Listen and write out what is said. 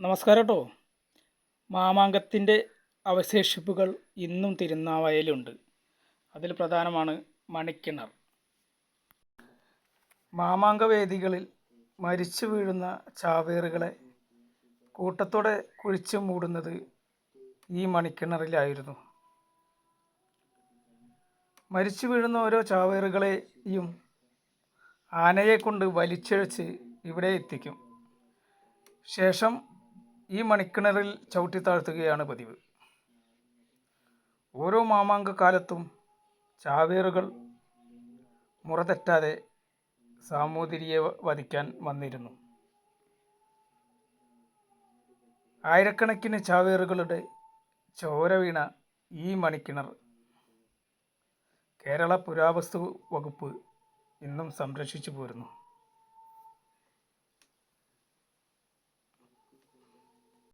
നമസ്കാരം കേട്ടോ മാമാങ്കത്തിന്റെ അവശേഷിപ്പുകൾ ഇന്നും തിരുനാവായയിലുണ്ട് അതിൽ പ്രധാനമാണ് മണിക്കിണർ. മാമാങ്ക വേദികളിൽ മരിച്ചു വീഴുന്ന ചാവേറുകളെ കൂട്ടത്തോടെ കുഴിച്ചു മൂടുന്നത് ഈ മണിക്കിണറിലായിരുന്നു. മരിച്ചു വീഴുന്ന ഓരോ ചാവേറുകളെയും ആനയെ കൊണ്ട് വലിച്ചിഴച്ച് ഇവിടെ എത്തിക്കും. ശേഷം ഈ മണിക്കിണറിൽ ചവിട്ടി താഴ്ത്തുകയാണ് പതിവ്. ഓരോ മാമാങ്ക കാലത്തും ചാവേറുകൾ മുറ തെറ്റാതെ സാമൂതിരിയെ വധിക്കാൻ വന്നിരുന്നു. ആയിരക്കണക്കിന് ചാവേറുകളുടെ ചോര വീണ ഈ മണിക്കിണർ കേരള പുരാവസ്തു വകുപ്പ് ഇന്നും സംരക്ഷിച്ചു പോരുന്നു.